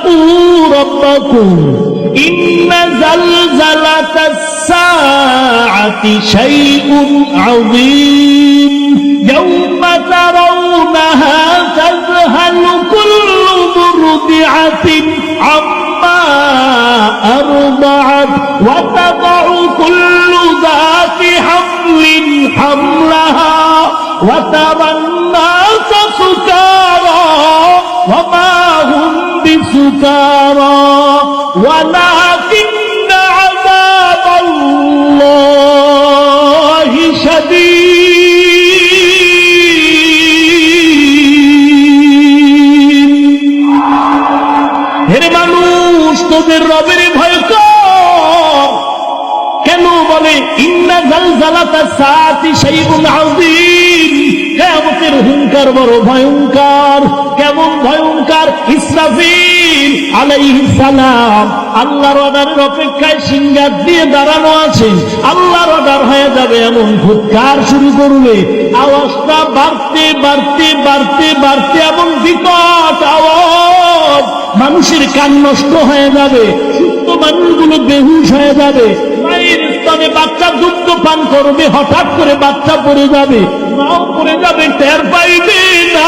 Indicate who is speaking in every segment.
Speaker 1: واتقوا ربكم إن زلزلة الساعة شيء عظيم يوم ترونها تذهل كل مرضعة عما أرضعت وتضع ولكن عذاب الله شديد হেরে মানুষ তোদের রবের ভয় কর কেন বলে ইন্না জালজালাতা সাতি শাইউন আযীম কিয়ামতের হুঙ্কার বড় ভয়ঙ্কর কেমন ভয়ঙ্কর ইসরাফিল আলাইহিস সালাম আল্লাহর অর্ডারের অপেক্ষায় সিংহার দিয়ে দাঁড়ানো আছে। আল্লাহর অর্ডার হয়ে যাবে এমন ফুৎকার শুরু করবে। আওয়াজটা বাড়তে বাড়তে বাড়তে বাড়তে এমন বিকট আওয়াজ মানুষের কান নষ্ট হয়ে যাবে। সুস্থ মানুষগুলো বেহুশ হয়ে যাবে। বাচ্চা দুগ্ধ পান করবে, হঠাৎ করে বাচ্চা পড়ে যাবে। যাবে, টের পাইবে না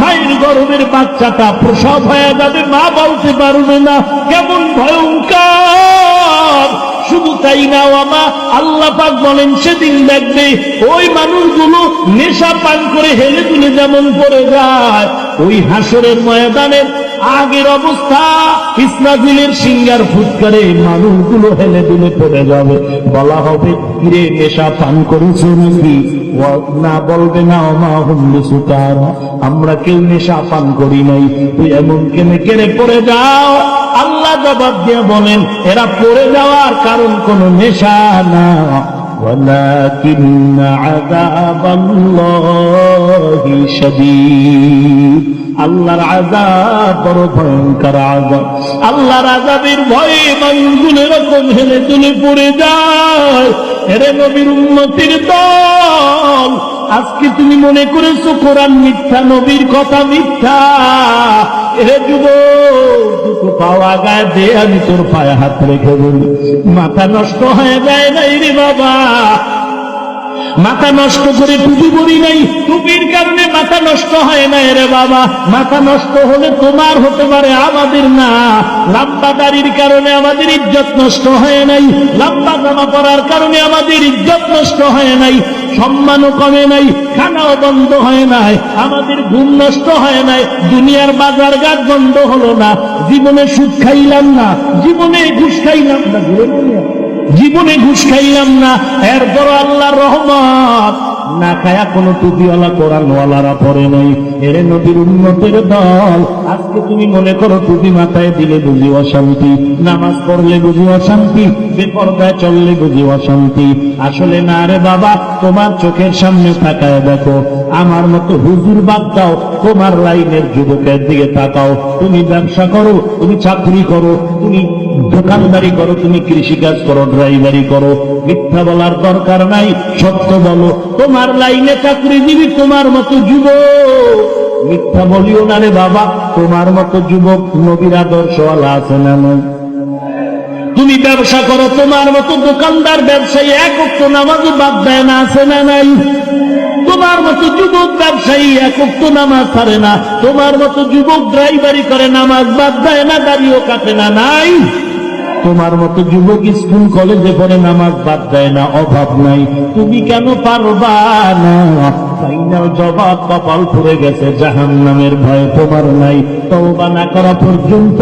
Speaker 1: মায়ের গর্ভের বাচ্চাটা প্রসব হয়ে যাবে, মা বলতে পারবে না, কেমন ভয়ঙ্কর। শুধু তাই না আমা আল্লাহ পাক বলেন, সেদিন দেখবে ওই মানুষগুলো নেশা পান করে হেলে তুলে যেমন পড়ে যায়, ওই হাসরের ময়দানের আগের অবস্থা ইসরাফিলের সিঙ্গার ফুটকারে মানুষগুলো হেলে দুলে পড়ে যাবে বলা হবে কিরে নেশা পান করেছে নাকি ও না বলবে না মা হুমলে সুতার আমরা কেউ নেশা পান করি নাই তুই এমন কেনে কেনে পড়ে যাও আল্লাহ জবাব দিয়ে বলেন এরা পড়ে যাওয়ার কারণ কোনো নেশা না ولكن عذاب الله شديد আল্লাহর আজাব বড় ভয়ঙ্কর আজাব আল্লাহর আজাবের ভয়ে মানুষগুলো এরকম হেলে তুলে পড়ে যায়। এরে নবীর উন্নতির দল, আজকে তুমি মনে করেছ কোরআন মিথ্যা, নবীর কথা মিথ্যা? এরে যুব দুটো পাওয়া গায়ে দে, আমি তোর পায়ে হাত রেখে বলি মাথা নষ্ট হয়ে যায় নাই রে বাবা। মাথা নষ্ট করে টুপি পরি নাই। টুপির কারণে মাথা নষ্ট হয় না রে বাবা। মাথা নষ্ট হলে তোমার হতে পারে আমাদের না। লম্বা দাড়ির কারণে আমাদের ইজ্জত নষ্ট হয় নাই। লম্বা জামা পরার কারণে আমাদের ইজ্জত নষ্ট হয় নাই। সম্মানও কমে নাই, খানাও বন্ধ হয় নাই। আমাদের ঘুম নষ্ট হয় নাই, দুনিয়ার বাজার ঘাট বন্ধ হলো না। জীবনে সুদ খাইলাম না, জীবনে ঘুষ খাইলাম না। ঘুরে জীবনে ঘুষ খাইলাম না, এরপর আল্লাহর রহমত। না খায়া কোনো টুপিওয়ালা, কোরআনওয়ালারা পরে নাই। এরে নদীর উন্নতের দল, আজকে তুমি মনে করো টুপি মাথায় দিলে বুঝি অশান্তি, নামাজ পড়লে বুঝি অশান্তি, বেপরদায় চললে বুঝি অশান্তি। আসলে না রে বাবা, তোমার চোখের সামনে তাকায় দেখো, আমার মতো হুজুর বাদ দাও, তোমার লাইনের যুবকের দিকে তাকাও। তুমি ব্যবসা করো, তুমি চাকরি করো, তুমি দোকানদারি করো, তুমি কৃষিকাজ করো, ড্রাইভারি করো, মিথ্যা বলার দরকার নাই, সত্য বলো, তোমার লাইনে চাকরিজীবী তোমার মতো যুবক। মিথ্যা বলিও না রে বাবা, তোমার মতো যুবক নবীর আদর্শওয়ালা আছে না নয় তুমি ব্যবসা করো, তোমার মতো দোকানদার ব্যবসায়ী একক তো নামাজও বাদ দেয় না, আছে না নাই? তোমার মতো যুবক ব্যবসায়ী একক তো নামাজ ছাড়ে না, তোমার মতো যুবক ড্রাইভারি করে নামাজ বাদ দেয় না দাঁড়িয়েও কাটে না, নাই? তোমার মতো যুবক স্কুল কলেজে পড়ে নামাজ বাদ দেয় না, অভাব নাই। তুমি কেন পারবা না? ফাইনাল জবাব কপাল পড়ে গেছে জাহান নামের ভয় তোমার নাই। তওবা না করা পর্যন্ত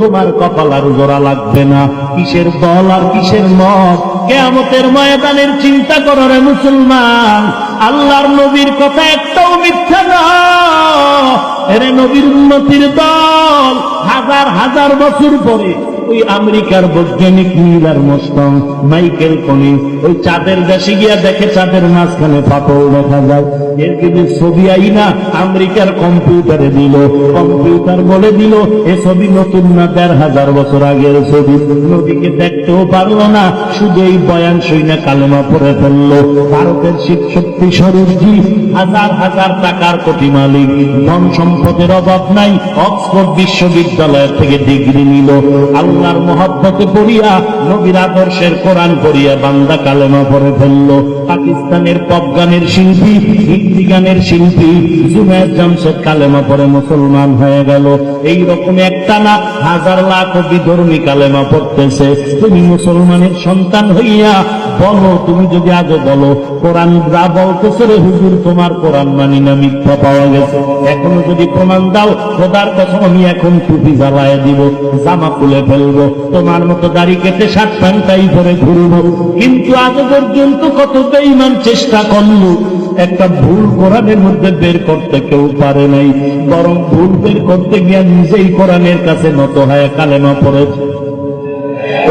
Speaker 1: তোমার কপাল আর জোড়া লাগবে না। কিসের দল আর কিসের মত? কেয়ামতের ময়দানের চিন্তা করো রে মুসলমান। আল্লাহর নবীর কথা একটাও মিথ্যা না। এরে নবীর উন্নতির দল হাজার হাজার বছর পরে ওই আমেরিকার বৈজ্ঞানিক নীল আর মোস্তম মাইকেল কনি ওই চাঁদের দেশে গিয়া দেখে চাঁদের মাঝখানে ফাটল দেখা যায়। এর কিন্তু ছবি আই না, আমেরিকার কম্পিউটারে দিল। কম্পিউটার বলে দিল, এ ছবি নতুন না দেড় হাজার বছর আগের ছবি। নদীকে দেখতেও পারল না, শুধু এই বয়ান শুই না কালেমা পড়ে ফেলল। ভারতের শিব শক্তি স্বরূপজি, হাজার হাজার টাকার কোটি মালিক। ধন সম্পদের অভাব নাই, অক্সফোর্ড বিশ্ববিদ্যালয় থেকে ডিগ্রি নিল। আল্লাহর মহব্বতে পড়িয়া নবীর আদর্শের কোরআন পড়িয়া বান্দা কালেমা পড়ে ফেলল। পাকিস্তানের পপ গানের শিল্পী, হিন্দি গানের শিল্পী জুমের জামশেদ কালেমা পড়ে মুসলমান হয়ে গেল। এই রকম একটা না হাজার লাখ বিধর্মী কালেমা পড়তেছে। তুমি মুসলমানের সন্তান হইয়া বলো, তুমি যদি আগে বলো কোরআন যা বলতেছে রে হুজুর, তোমার কোরআন মানি না, মিথ্যা পাওয়া গেছে। এখনও যদি প্রমাণ দাও, খোদার কসম, আমি এখন টুপি জ্বালায় দিব, জামা খুলে ফেলব, তোমার মতো দাড়ি কেটে শার্ট প্যান্টাই পরে ঘুরবো। কিন্তু আজ পর্যন্ত কত বেঈমান চেষ্টা করল, একটা ভুল কোরআনের মধ্যে বের করতে কেউ পারে নাই। বরং ভুল বের করতে গিয়ে নিজেই কোরআনের কাছে নত হয় কালেমা পড়েছে।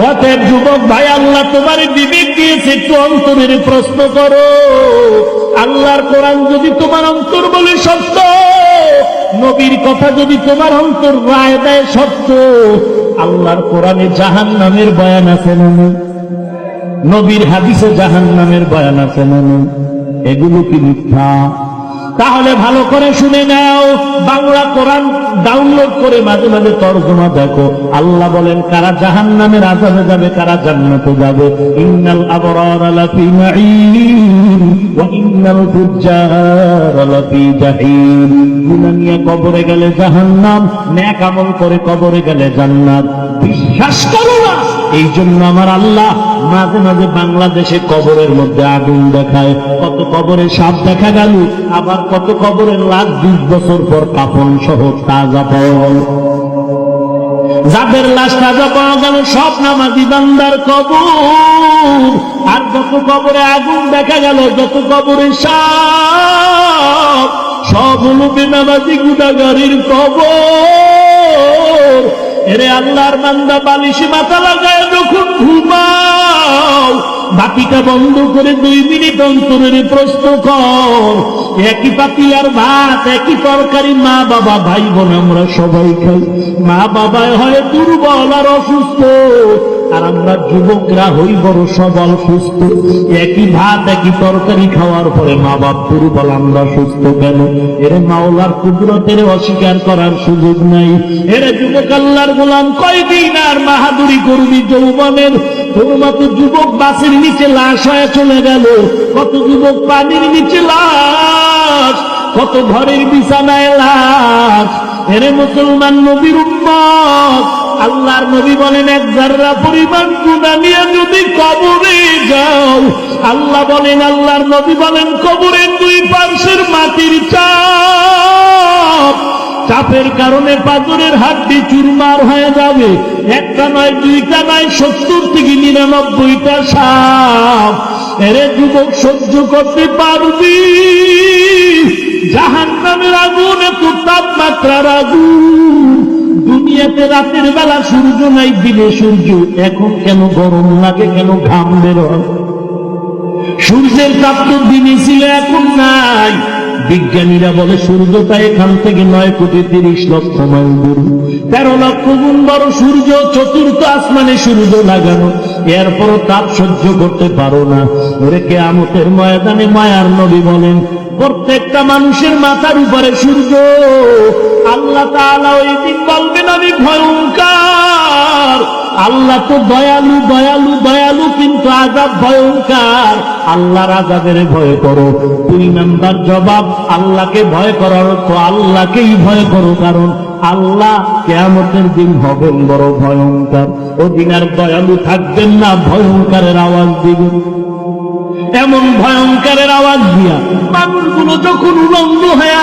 Speaker 1: অতএব যুবক ভাই, আল্লাহ তোমার বিবেক দিয়েছে একটু অন্তরের প্রশ্ন করো। আল্লাহর কোরআন যদি তোমার অন্তর বলে সত্য নবীর কথা যদি তোমার অন্তর রায় দেয় সত্য আল্লাহর কোরআনে জাহান নামের বয়ান আছে না নবীর হাদিসে জাহান নামের বয়ান আছে না এগুলো কি মিথ্যা? তাহলে ভালো করে শুনে নাও। বাংলা কোরআন ডাউনলোড করে মাঝে মাঝে তর্জমা দেখো। আল্লাহ বলেন, কারা জাহান নামের আজাবে যাবে, কারা জান্নাতে যাবে? ইন্নাল আবরার লাফি নাঈম, ওয়া ইন্নাল ফুজ্জার লাফি জাহিম। গুনাহ কবরে গেলে জাহান্নাম নেক আমল করে কবরে গেলে জান্নাত। বিশ্বাস করো না এই জন্য আমার আল্লাহ মাঝে মাঝে বাংলাদেশে কবরের মধ্যে আগুন দেখায়। কত কবরে সাপ দেখা গেল, আবার কত কবরে লাখ বিশ বছর পর কাপন সহ তাজা পাওয়া যাদের লাশ তাজা পাওয়া গেল সব নামাজি বান্দার কবর। আর যত কবরে আগুন দেখা গেল, যত কবরে সাপ, সব হলো বেনামাজি গুদাগারির কবর। এরে আল্লাহর বান্দা বালিশে মাথা লাগায় যখন ঘুমাও বাকিটা বন্ধ করে দুই মিনিট অন্তরের প্রশ্ন কর। একই পাতিয়ার ভাত, একই তরকারি, মা বাবা, ভাই বোন আমরা সবাই খাই। মা বাবায় হয় দুর্বল আর অসুস্থ, আর আমরা যুবকরা হই বড় সবল, সুস্থ। একই ভাত, একই তরকারি খাওয়ার পরে মা বাপ দুর্বল, আমরা সুস্থ কেন? এর মাওলার কুদরতের অস্বীকার করার সুযোগ নাই। এরা যুবক আল্লাহর গোলাম, কয়দিন আর বাহাদুরি করবি যৌবনের? তোর যুবক বাসের নিচে লাশ হয়ে চলে গেল। কত যুবক পানির নিচে লাশ, কত ঘরের বিছানায় লাশ। এরে মুসলমান নবীর উম্মত, আল্লাহর নবী বলেন, এক জাররা পরিমাণ গুণা নিয়ে যদি কবরে যাও। আল্লাহ বলেন, আল্লাহর নবী বলেন, কবরের দুই পার্শ্বের মাটির চাপ চাপের কারণে পাথরের হাড্ডি চুরমার হয়ে যাবে। একটা নয়, দুইটা নয়, সত্তর থেকে নিরানব্বইটা সাপ। এরে যুবক, সহ্য করতে পারবি? জাহান নামের আগুন এত তাপমাত্রার আগুন দুনিয়াতে রাতের বেলা সূর্য নাই, দিনে সূর্য। এখন কেন গরম লাগে, কেন ঘাম বেরোয়? সূর্যের তাপ তো দিনে ছিল, এখন নাই। বিজ্ঞানীরা বলে সূর্যটা এখান থেকে নয় কোটি তিরিশ লক্ষ মাইল দূর। তেরো লক্ষ গুণ বড় সূর্য, চতুর্থ আসমানে সূর্য লাগানো। এরপরও তাপ সহ্য করতে পারো না। ওরে কেয়ামতের ময়দানে মায়ার নবী বলেন, প্রত্যেকটা মানুষের মাথার উপরে সূর্য। আল্লাহ তাআলা ওই দিন বলবেন, আমি ভয়ঙ্কর। আল্লাহ তো দয়ালু দয়ালু দয়ালু, কিন্তু আজাব ভয়ঙ্কার। আল্লাহর আজাদের ভয় করো। দুই নাম্বার জবাব, আল্লাহকে ভয় করার তো আল্লাহকেই ভয় করো, কারণ আল্লাহ কেয়ামতের দিন হবেন বড় ভয়ঙ্কর। ওদিন আর দয়ালু থাকবেন না, ভয়ঙ্করের আওয়াজ দিবেন। এমন ভয়ঙ্করের আওয়াজ দিয়া মানুষগুলো যখন উলঙ্গ হয়ে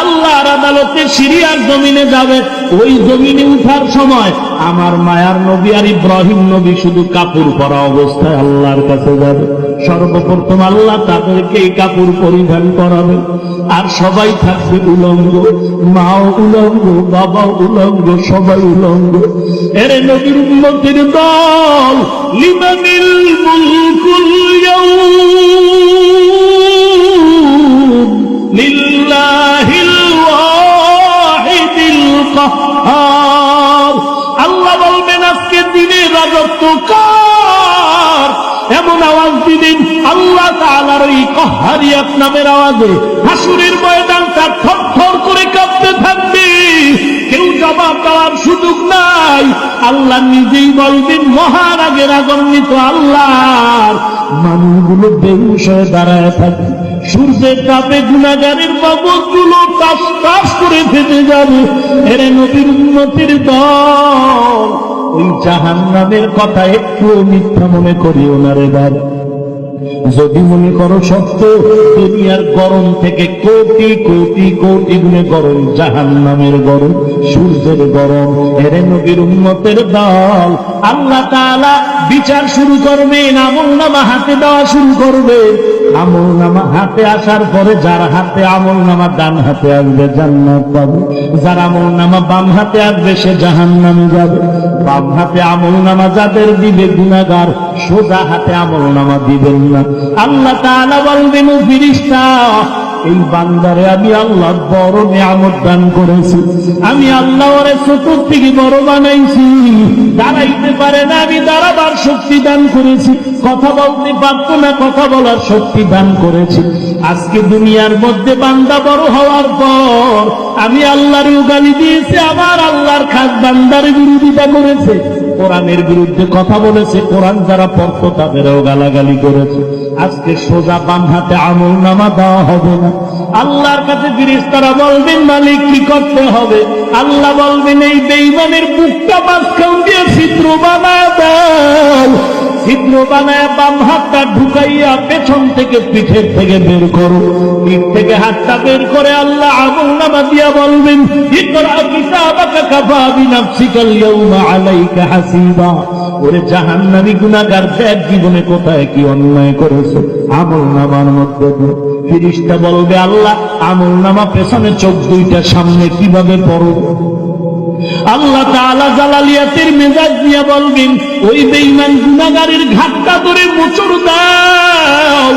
Speaker 1: আল্লাহর আদালতে সিরিয়ার জমিনে যাবে, ওই জমিনে উঠার সময় আমার মায়ার নবী আর ইব্রাহিম নবী শুধু কাপড় পরা অবস্থায় আল্লাহর কাছে যাবে। সর্বপ্রথম আল্লাহ তাদেরকে এই কাপড় পরিধান করাবে। আর সবাই থাকবে উলঙ্গ, মাও উলঙ্গ, বাবাও উলঙ্গ, সবাই উলঙ্গ। এর নবীর উন্নতির দল লিমানিল মুলকুল ইয়াউম। রাজত্ব এমন আওয়াজ দিবেন আল্লাহ তাআলার এই কহারিয়াত নামের আওয়াজে। হাসুরের ময়দানটা থরথর করে কাঁপতে থাকবে। কেউ জবাব দেওয়ার সুযোগ নাই। আল্লাহ নিজেই বলবেন মহারাগের আগন্বিত আল্লাহ মানুষগুলো বেহুশ দাঁড়ায় থাকে। সূর্যের তাপে গুণাগারের বাবদগুলো টাস টাস করে ফেটে যাবে। এর নবীর উন্নতির দল ওই জাহান নামের কথা একটু মিথ্যা মনে করি ওনারে বার যদি মনে করো সত্য, দুনিয়ার গরম থেকে কোটি কোটি কোটি গুণে গরম জাহান নামের গরম, সূর্যের গরম, এরে নবীর উন্মতের দল। আল্লাহ তাআলা বিচার শুরু করবেন, আমল নামা হাতে দেওয়া শুরু করবে। আমল নামা হাতে আসার পরে যার হাতে আমল নামা ডান হাতে আসবে জান্নাত পাবে। যার আমল নামা বাম হাতে আসবে সে জাহান নামে যাবে। বাম হাতে আমল নামা যাদের দিবে গুণাগার সোজা হাতে আমল নামা দিবেন না। আল্লাহ তাআলা বলবেন ফিরিস্তা এই বান্দারে আমি আল্লাহ বড় নিয়ামত দান করেছি। আমি আল্লাহ ওরে চতুর থেকে বড় বানাইছি। দাঁড়াইতে পারে না, আমি দাঁড়াবার শক্তি দান করেছি। কথা বলতে পারতো না, কথা বলার শক্তি দান করেছি। আজকে দুনিয়ার মধ্যে বান্দা বড় হওয়ার পর আমি আল্লাহর গালি দিয়েছি, আমার আল্লাহর খাস বান্দার বিরোধিতা করেছে। কোরআনের বিরুদ্ধে কথা বলেছে, কোরআন যারা পড়ত তাদেরও গালাগালি করেছে। আজকে সোজা বাম হাতে আমল নামা দেওয়া হবে না। আল্লাহর কাছে ফিরিস তারা বলবেন, মালিক, কি করতে হবে? আল্লাহ বলবেন, এই বেইমানের বুকটা মাঝখান দিয়ে চিত্র বানায় দাও ছিদ্র বানায় বাম হাতটা ঢুকাইয়া পেছন থেকে পিঠের থেকে বের করো। পিঠ থেকে হাতটা বের করে আল্লাহ নামা দিয়া বলবেন জীবনে কোথায় কি অন্যায় করেছে। আমল নামার মধ্যে বলবে, আল্লাহ, আমল নামা পেছনে চোখ দুইটা সামনে কীভাবে পড়ো? আল্লাহ জালালিয়াতের মেজাজ নিয়ে বলবেন, ওই ঘাটটা ধরে মোচড় দাও,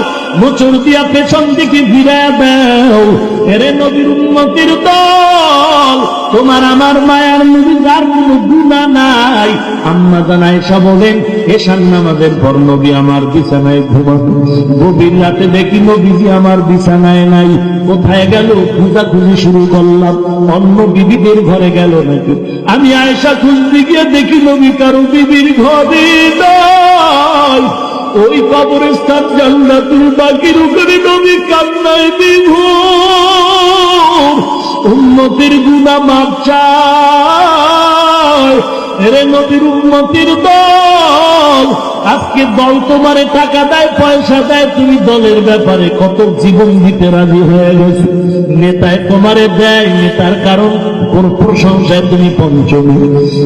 Speaker 1: মোচড় দিয়া পেছন দিকে ভিড়া দাও। এরে নবীর উন্নতির দল, তোমার আমার মায়ার নবী, যার কোনো নাই আম্মা জানাইসা বলেন এশান নামাজের পর নবী আমার বিছানায় ঘুমানো গভীর রাতে দেখি নবীজি আমার বিছানায় নাই। কোথায় গেল? খুঁজাখুঁজি শুরু করলাম। অন্য বিবিদের ঘরে গেল নাকি? আমি আয়সা খুঁজতে গিয়ে দেখি নবী কারও বিবির ঘরে নাই। ওই কবরস্থান জান্নাতুল বাকির উপরে নবী কান্নায় বিভোর। উন্নতির গুণা মাপ চায়। এরে নবীর উন্নতির দল আজকে দল তোমারে টাকা দেয়, পয়সা দেয়, তুমি দলের ব্যাপারে কত জীবন দিতে রাজি হয়ে গেছে? নেতায় তোমারে দেয়, নেতার কারণ কোন প্রশংসায় তুমি পঞ্চমী।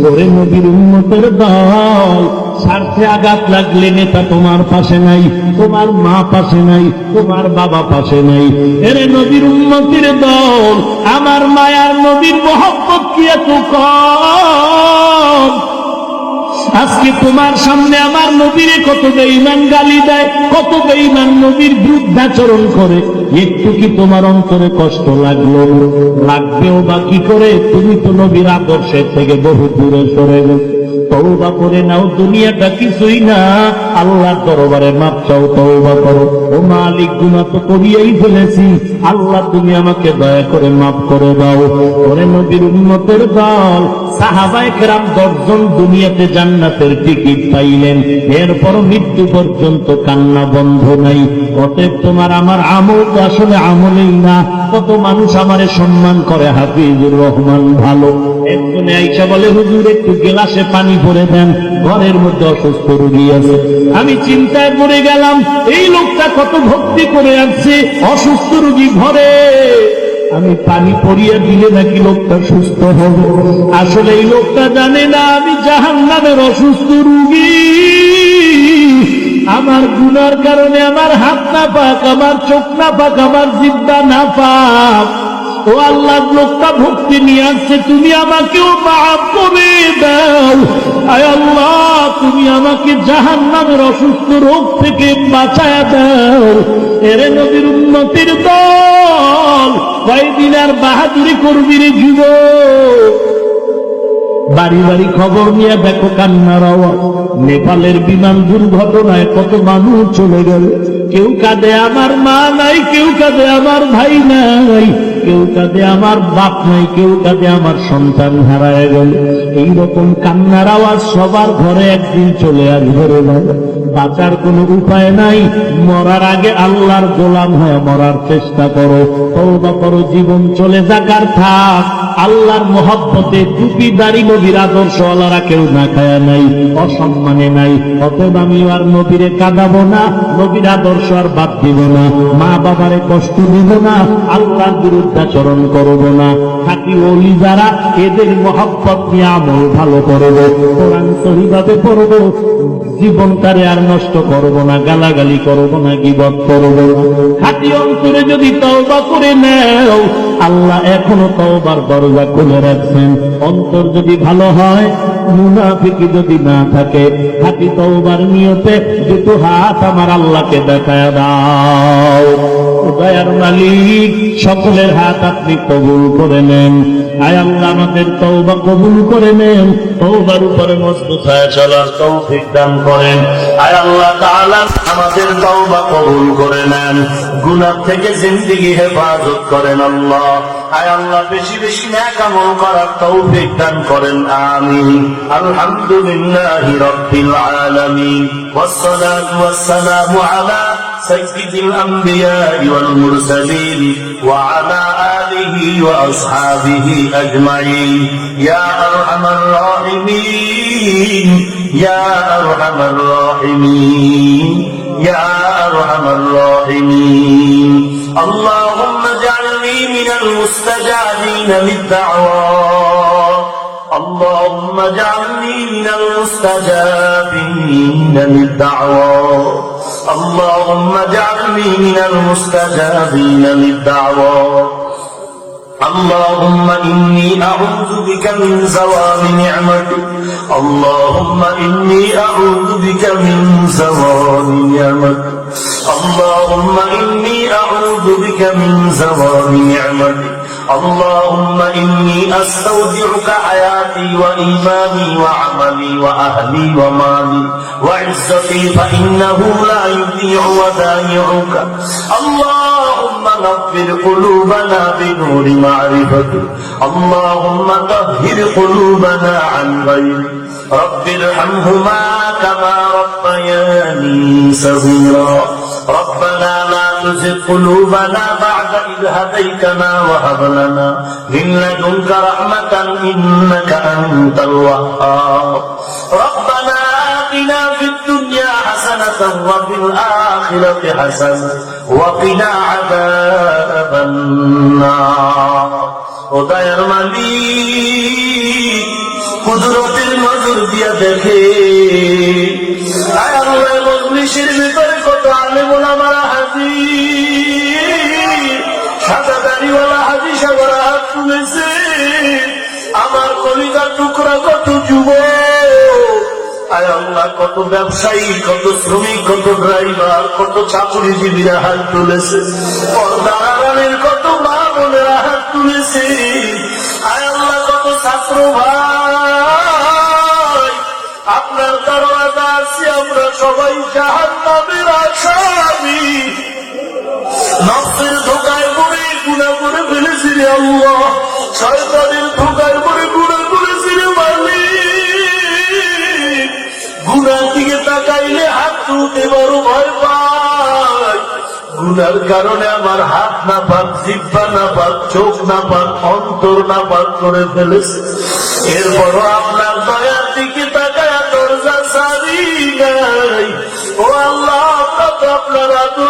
Speaker 1: ওরে নবীর উন্নতের দল, স্বার্থে আঘাত লাগলে নেতা তোমার পাশে নাই, তোমার মা পাশে নাই, তোমার বাবা পাশে নাই। এরে নবীর উন্নতির দল, আমার মায়ার নবীর মহব্বত কি এত কম? আজকে তোমার সামনে আমার নবীরে কত বেঈমান গালি দেয়, কত বেঈমান নবীর বৃদ্ধাচরণ করে, একটু কি তোমার অন্তরে কষ্ট লাগল? লাগবেও বা কি করে? তুমি তো নবীর আদর্শের থেকে বহু দূরে সরে গেছো। তৌবা করে নাও, দুনিয়াটা কিছুই না। আল্লাহর দরবারে মাপ চাও তৌবা করো। ও মালিক গুণা তো ফেলেছি। আল্লাহ, তুমি আমাকে দয়া করে মাফ করে দাও। উন্নতের দল, সাহাবায়ে দশজন দুনিয়াতে জান্নাতের টিকিট পাইলেন। এরপর মৃত্যু পর্যন্ত কান্না বন্ধ নাই। অতএব তোমার আমার আমল তো আসলে আমলেই না। কত মানুষ আমারে সম্মান করে, হাফিজুর রহমান ভালো। একজনে আইসা বলে, হুজুর, একটু গেলাসে পানি ভরে দেন, ঘরের মধ্যে অসুস্থ রুগী আছে। আমি চিন্তায় পড়ে গেলাম, এই লোকটা কত ভক্তি করে আসছে অসুস্থ রুগী ঘরে। আমি পানি পরিয়ে দিলে নাকি লোকটা সুস্থ হবে। আসলে এই লোকটা জানে না, আমি জাহান নামের অসুস্থ রুগী। আমার গুনার কারণে আমার হাত না পাক আমার চোখ না পাক আমার জিব্বা না পাক ও আল্লাহ, লোকটা ভক্তি নিয়ে আসছে, তুমি আমাকেও মাফ করে দাও। আয় আল্লাহ, তুমি আমাকে জাহান নামের অসুস্থ রোগ থেকে বাঁচায় দাও। এরে নদীর উন্নতির দল কয়েকদিন আর বাহাদুরি করবি রে যুবক বাড়ি বাড়ি খবর নিয়ে দেখো কান্নার আওয়াজ। নেপালের বিমান দুর্ঘটনায় কত মানুষ চলে গেল। কেউ কাঁদে, আমার মা নাই, কেউ কাঁদে, আমার ভাই নাই। কেউ কাঁদে আমার বাপ নাই, কেউ কাঁদে আমার সন্তান হারায় গেল। এইরকম কান্নার আওয়াজ সবার ঘরে একদিন চলে আসবে রে ভাই। বাঁচার কোনো উপায় নাই। মরার আগে আল্লাহর গোলাম হয়ে মরার চেষ্টা করো। তওবা করো, জীবন চলে যাকার থাক। আল্লাহর মহব্বতে টুপি দাড়ি নবীর আদর্শ আল্লাহরা কেউ না খায়া নাই, অসম্মানে নাই। অতএব আমি আর নবীরে কাঁদাবো না, নবীর আদর্শ আর বাদ দিব না। মা বাবারে কষ্ট দিব না, আল্লাহর বিরুদ্ধাচরণ করব না। থাকি ওলি যারা, এদের মহব্বত নিয়ে আমল ভালো করব। কোরআন সহিভাবে পড়ব জীবনটারে আর নষ্ট করব না, গালাগালি করব না, গিবত করব খাটি অন্তরে যদি তওবা করে নেও, আল্লাহ এখনও তওবার দরজা খুলে রাখছেন। অন্তর যদি ভালো হয়, মুনাফিকি যদি না থাকে, খাটি তওবার নিয়তে দুটো হাত আমার আল্লাহকে দেখায় দাও। দয়ার মালিক, সকলের হাত আপনি কবুল করে নেন। আয় আল্লাহ, আমাদের তওবা কবুল করে নেন। তওবার উপরে মজবুত হয়ে চলার তৌফিক দান করেন আয় আল্লাহ তাআলা আমাদের তওবা কবুল করে নেন গুনাহ থেকে জিন্দেগি হেফাজত করেন আল্লাহ আয় আল্লাহ বেশি বেশি নেক আমল করার তৌফিক দান করেন আমিন আলহামদুলিল্লাহি রাব্বিল আলামিন والصلاة والسلام على سيد الأنبياء والمرسلين وعلى آله وأصحابه أجمعين. يا أرحم الراحمين. يا أرحم الراحمين. يا أرحم الراحمين. اللهم اجعلني من المستجابين للدعوات اللهم اجعلني من المستجابين للدعوات اللهم اجعلني من المستجابين للدعوات اللهم إني أعوذ بك من زوال نعمتك اللهم إني أعوذ بك من زوال نعمتك اللهم إني أعوذ بك من زوال نعمتك اللهم إني أستودعك حياتي وإيماني وعملي وأهلي ومالي وعزتي فإنه لا يضيع ودائعك. اللهم نفر قلوبنا بنور معرفتك. اللهم طهر قلوبنا عن غيرك. رب ارحمهما كما ربياني صغيرا ربنا لا تزغ قلوبنا بعد إذ هديتنا وهب لنا من لدنك رحمة إنك أنت الوهاب ربنا آتنا في الدنيا حسنة وفي الآخرة حسنة وقنا عذاب النار ودير مليك قدرتي নজর দিয়া দেখে। ভিতরে কত হাজির সাদা দাড়িওয়ালা হাজি হাত তুলেছে। আমার কলিজার টুকরা কত যুব। আয় কত ব্যবসায়ী, কত শ্রমিক, কত ড্রাইভার, কত চাকরিজীবীরা হাত তুলেছে। পর্দারের কত মা বোনেরা হাত তুলেছে। আয় আল্লাহ, কত ছাত্র ভাই। আপনার দরওয়াজা আছি, আমরা সবাই জাহান নামের আসামি। নফসের ধোকায় পড়ে গুণা করে ফেলেছি রে আল্লাহ। শয়তানের ধোকায় পড়ে গুণা করেছি রে মালিক। গুনার দিকে তাকাইলে হাত তুলতে বড় ভয় পায়। গুনার কারণে আমার হাত না পাক, জিব্বা না পাক, চোখ না পাক, অন্তর না পাক করে ফেলেছে। এরপরও আপনার দয়ার দিকে নাই। ও আল্লাহ আপনারা তো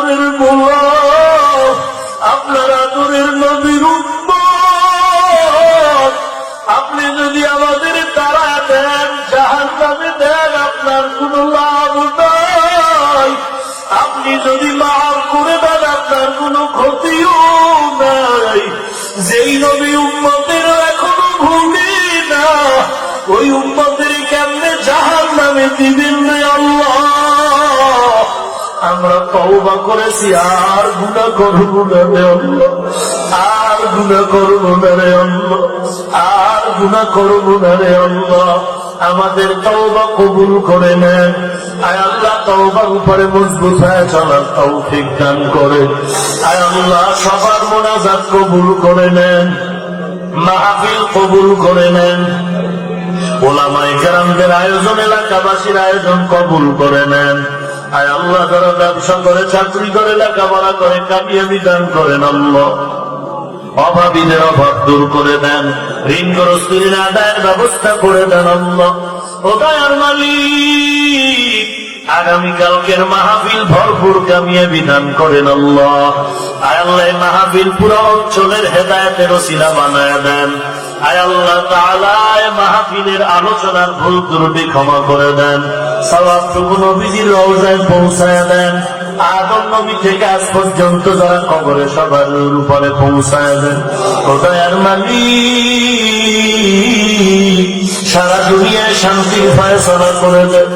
Speaker 1: তওবা করেছি, আর গুণা করব না রে আল্লাহ আর গুণা করব না রে আল্লাহ আর গুণা করব না রে আল্লাহ আমাদের তওবা কবুল করে নেন। আয় আল্লাহ, তওবার উপরে মজবুত হয়ে চলার তৌফিক দান করে আয় আল্লাহ, সবার মোনাজাত কবুল করে নেন। মাহফিল কবুল করে নেন। ওলামাই কেরামদের আয়োজন, এলাকাবাসীর আয়োজন কবুল করে নেন। আয় আল্লাহ যারা ব্যবসা করে, চাকরি করে, লেখাপড়া করে কামিয়াবি দান করেন আল্লাহ। অভাবীদের অভাব দূর করে দেন ঋণগ্রস্তির আদায়ের ব্যবস্থা করে দেন আল্লাহ। ও দয়ার মালিক আগামীকালকের মাহফিল ভরপুর কামিয়ে বিধান করেন আল্লাহ। আয় আল্লাহ, এই মাহফিল পুরো অঞ্চলের হেদায়তের ওসিলা বানায় দেন। আয় আল্লাহ তাআলা এই মাহফিলের আলোচনার ভুল ত্রুটি ক্ষমা করে দেন। নবীজির রওজায় পৌঁছায় দেন। নবী থেকে আজ পর্যন্ত যারা কবরে সবার উপরে পৌঁছায় দেন। সারা দুনিয়ায় শান্তির ফয়সলা করে দেন।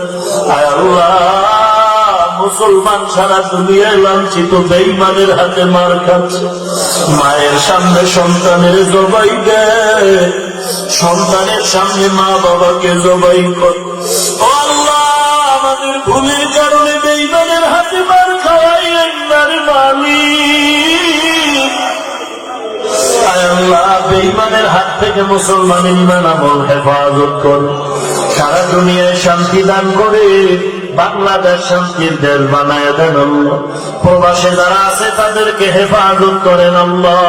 Speaker 1: মুসলমান সারা দুনিয়ায় লাঞ্ছিত বেইমানের হাতে মার খাচ্ছে। মায়ের সামনে সন্তানের জবাই দেয়। সন্তানের সামনে মা বাবাকে জবাই করে। আমাদের ভুলের কারণে বেইমানের হাতে মার খাওয়াই একবার বেঈমানের হাত থেকে মুসলমানের ইমান আমল, হেফাজত করে। সারা দুনিয়ায় শান্তি দান করে, বাংলাদেশ শান্তির দেশ বানায় দেন প্রবাসে যারা আছে তাদেরকে হেফাজত করেন আল্লাহ।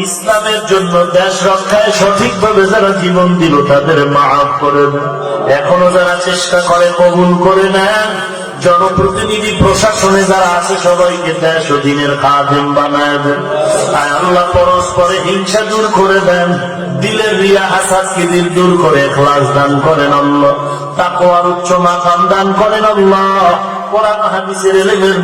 Speaker 1: ইসলামের জন্য দেশ রক্ষায় সঠিকভাবে যারা জীবন দিল, তাদের মাফ করে এখনও যারা চেষ্টা করে, কবুল করে নেন। জনপ্রতিনিধি প্রশাসনে যারা আছে, সবাইকে দেশ ও দিনের খাদেম বানায় দেন। আয় আল্লাহ পরস্পরে হিংসা দূর করে দেন। দিলের রিয়া হাসাদকে দিল দূর করে ক্লাস দান করেন আল্লাহ। তাকওয়ার উচ্চ মাকাম দান করেন আল্লাহ। কোরআন হাদিসের এলেমের